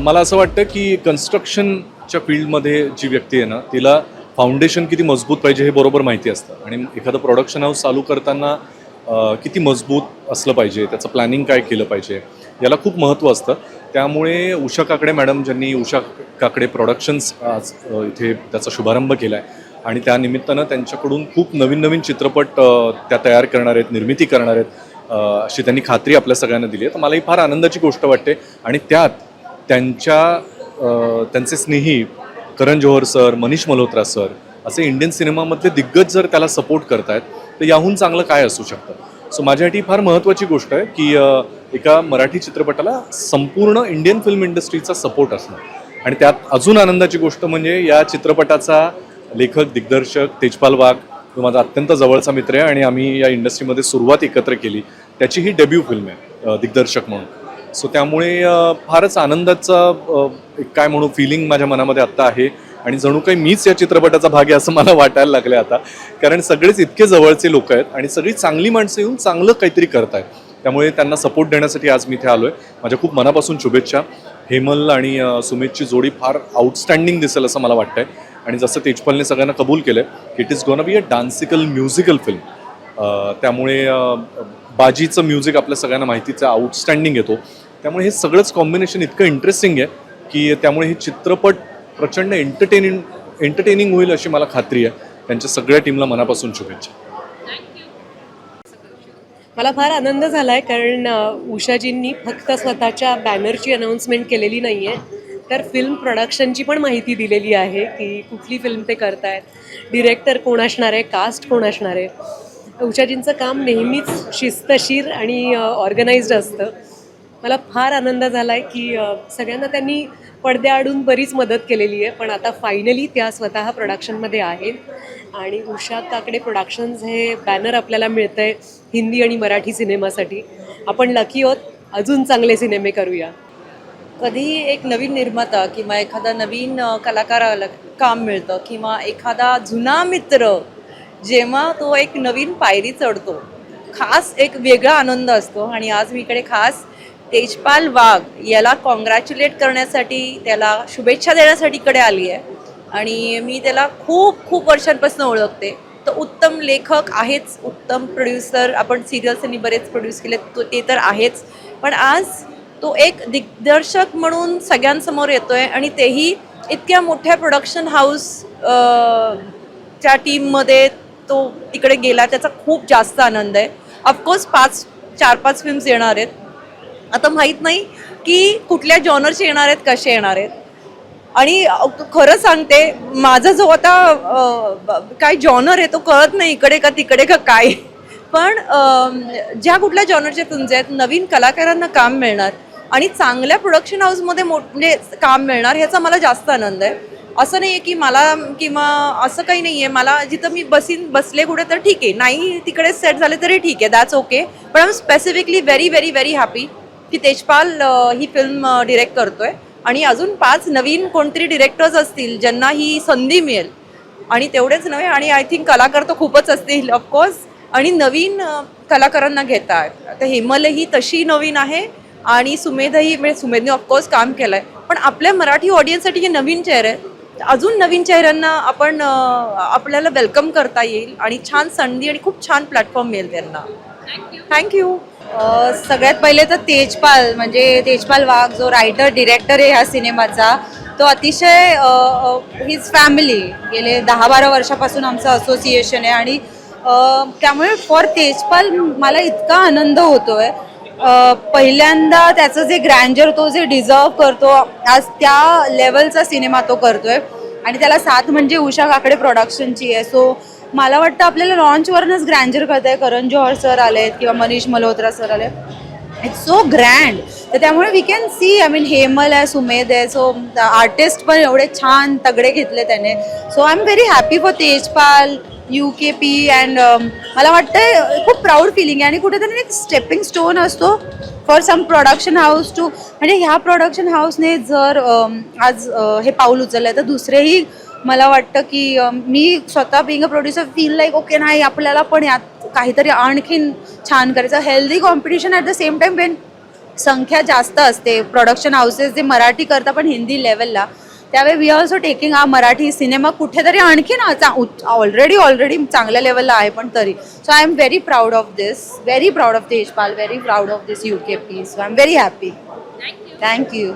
मला असं वाटतं की कन्स्ट्रक्शनच्या फील्डमध्ये जी व्यक्ती आहे ना तिला फाउंडेशन किती मजबूत पाहिजे हे बरोबर माहिती असतं. आणि एखादं प्रोडक्शन हाऊस चालू करताना किती मजबूत असलं पाहिजे त्याचं प्लॅनिंग काय केलं पाहिजे याला खूप महत्त्व असतं. त्यामुळे उषा काकडे मॅडम ज्यांनी उषा काकडे प्रोडक्शन्स आज इथे त्याचा शुभारंभ केला आहे आणि त्यानिमित्तानं त्यांच्याकडून खूप नवीन नवीन चित्रपट त्या तयार करणार आहेत निर्मिती करणार आहेत अशी त्यांनी खात्री आपल्या सगळ्यांना दिली आहे. तर मला ही फार आनंदाची गोष्ट वाटते. आणि त्यात त्यांच्या त्यांचे स्नेही करण जोहर सर मनीष मल्होत्रा सर असे इंडियन सिनेमामधले दिग्गज जर त्याला सपोर्ट करतायत तर याहून चांगलं काय असू शकतं? सो माझ्यासाठी फार महत्त्वाची गोष्ट आहे की एका मराठी चित्रपटाला संपूर्ण इंडियन फिल्म इंडस्ट्रीचा सपोर्ट असणं आणि त्यात अजून आनंदाची गोष्ट म्हणजे या चित्रपटाचा लेखक दिग्दर्शक तेजपाल वाघ जो माझा अत्यंत जवळचा मित्र आहे आणि आम्ही या इंडस्ट्रीमध्ये सुरुवात एकत्र केली त्याची ही डेब्यू फिल्म आहे दिग्दर्शक म्हणून. सो त्यामुळे फारच आनंदाचा एक काय म्हणू फिलिंग माझ्या मनामध्ये आत्ता आहे. आणि जणू काही मीच या चित्रपटाचा भाग आहे असं मला वाटायला लागलं आता. कारण सगळेच इतके जवळचे लोक आहेत आणि सगळी चांगली माणसं येऊन चांगलं काहीतरी करत आहेत त्यामुळे त्यांना सपोर्ट देण्यासाठी आज मी इथे आलो आहे माझ्या खूप मनापासून शुभेच्छा. हेमल आणि सुमितची जोडी फार आउटस्टँडिंग दिसेल असं मला वाटतंय. आणि जसं तेजपालने सगळ्यांना कबूल केलं आहे it is gone be a dancical musical film त्यामुळे बाजीचं म्युझिक आपल्या सगळ्यांना माहितीचं आउटस्टँडिंग येतो त्यामुळे हे सगळंच कॉम्बिनेशन इतकं इंटरेस्टिंग आहे की त्यामुळे हे चित्रपट प्रचंड एंटरटेनिंग एंटरटेनिंग होईल अशी मला खात्री आहे. त्यांच्या सगळ्या टीमला मनापासून शुभेच्छा. मला फार आनंद झाला आहे कारण उषाजींनी फक्त स्वतःच्या बॅनरची अनाऊन्समेंट केलेली नाही आहे तर फिल्म प्रोडक्शनची पण माहिती दिलेली आहे की कुठली फिल्म ते करतायत. डिरेक्टर कोण असणार आहे कास्ट कोण असणार आहे? उषाजींचं काम नेहमीच शिस्तशीर आणि ऑर्गनाइज्ड असतं. मला फार आनंद झाला आहे की सगळ्यांना त्यांनी पडद्याआडून बरीच मदत केलेली आहे पण आता फायनली त्या स्वतः प्रोडक्शनमध्ये आहेत. आणि उषा काकडे प्रोडक्शन्स हे बॅनर आपल्याला मिळतं आहे हिंदी आणि मराठी सिनेमासाठी. आपण लकी आहोत अजून चांगले सिनेमे करूया. कधीही एक नवीन निर्माता किंवा एखादा नवीन कलाकार कलाकाराला काम मिळतं किंवा एखादा जुना मित्र जेव्हा तो एक नवीन पायरी चढतो खास एक वेगळा आनंद असतो. आणि आज मी इकडे खास तेजपाल वाघ याला कॉंग्रॅच्युलेट करण्यासाठी त्याला शुभेच्छा देण्यासाठी इकडे आली आहे. आणि मी त्याला खूप खूप वर्षांपासून ओळखते. तर उत्तम लेखक आहेच उत्तम प्रोड्युसर आपण सिरियल्स त्यांनी बरेच प्रोड्यूस केले तो ते तर आहेच. पण आज तो एक दिग्दर्शक म्हणून सगळ्यांसमोर येतो आहे आणि तेही इतक्या मोठ्या प्रोडक्शन हाऊस च्या टीममध्ये तो तिकडे गेला त्याचा खूप जास्त आनंद आहे. ऑफकोर्स पाच चार पाच फिल्म्स येणार आहेत. आता माहीत नाही की कुठल्या जॉनरचे येणार आहेत कसे येणार आहेत. आणि खरं सांगते माझा जो आता काय जॉनर आहे तो कळत नाही इकडे का तिकडे का काय. पण ज्या कुठल्या जॉनरचे फिल्म्स आहेत नवीन कलाकारांना काम मिळणार आणि चांगल्या प्रोडक्शन हाऊसमध्ये मोठ म्हणजे काम मिळणार ह्याचा मला जास्त आनंद आहे. असं नाही आहे की मला किंवा असं काही नाही आहे मला जिथं मी बसीन बसले कुठे तर ठीक आहे. नाही तिकडे सेट झाले तरी ठीक आहे. दॅट्स ओके पण I am specifically very very very happy की तेजपाल ही फिल्म डिरेक्ट करतोय. आणि अजून पाच नवीन कोणतरी डिरेक्टर्स असतील ज्यांना ही संधी मिळेल. आणि तेवढेच नव्हे आणि आय थिंक कलाकार तर खूपच असतील ऑफकोर्स आणि नवीन कलाकारांना घेत आहेत आता हेमलही तशी नवीन आहे आणि सुमेधही म्हणजे सुमेधने ऑफकोर्स काम केलं आहे पण आपल्या मराठी ऑडियन्ससाठी हे नवीन चेहरे आहेत अजून नवीन चेहऱ्यांना आपण आपल्याला वेलकम करता येईल आणि छान संधी आणि खूप छान प्लॅटफॉर्म मिळेल त्यांना. थँक्यू सगळ्यात पहिले तर तेजपाल म्हणजे तेजपाल वाघ जो रायटर डिरेक्टर आहे ह्या सिनेमाचा तो अतिशय हिज फॅमिली गेले दहा बारा वर्षापासून आमचं असोसिएशन आहे आणि त्यामुळे फॉर तेजपाल मला इतका आनंद होतो आहे पहिल्यांदा त्याचं जे ग्रँजर तो जे डिझर्व करतो आज त्या लेवलचा सिनेमा तो करतोय. आणि त्याला साथ म्हणजे उषा काकडे प्रोडक्शनची आहे. सो मला वाटतं आपल्याला लॉन्चवरनच ग्रँजर करत आहे करण जोहर सर आलेत किंवा मनीष मल्होत्रा सर आले इट्स सो ग्रँड तर त्यामुळे we can see I mean Hemal आहे सुमेध आहे. सो आर्टिस्ट पण एवढे छान तगडे घेतले त्याने. So I am very happy for Tejpal. U K P and मला वाटतंय खूप प्राऊड फिलिंग आहे. आणि कुठेतरी एक स्टेपिंग स्टोन असतो for some production house to म्हणजे ह्या प्रोडक्शन हाऊसने जर um, आज हे पाऊल उचललं तर दुसरेही मला वाटतं की um, मी स्वतः being a producer feel like okay नाही आपल्याला पण यात काहीतरी आणखीन छान करायचं. Healthy competition at the same time when संख्या जास्त असते. प्रोडक्शन हाऊसेस जे मराठी करतात पण हिंदी लेवलला त्यावेळी वी ऑल्सो टेकिंग हा मराठी सिनेमा कुठेतरी आणखी ना ऑलरेडी ऑलरेडी चांगल्या लेवलला आहे पण तरी. So I am very proud of this very proud of Tejpal very proud of this U K piece so I am very happy thank you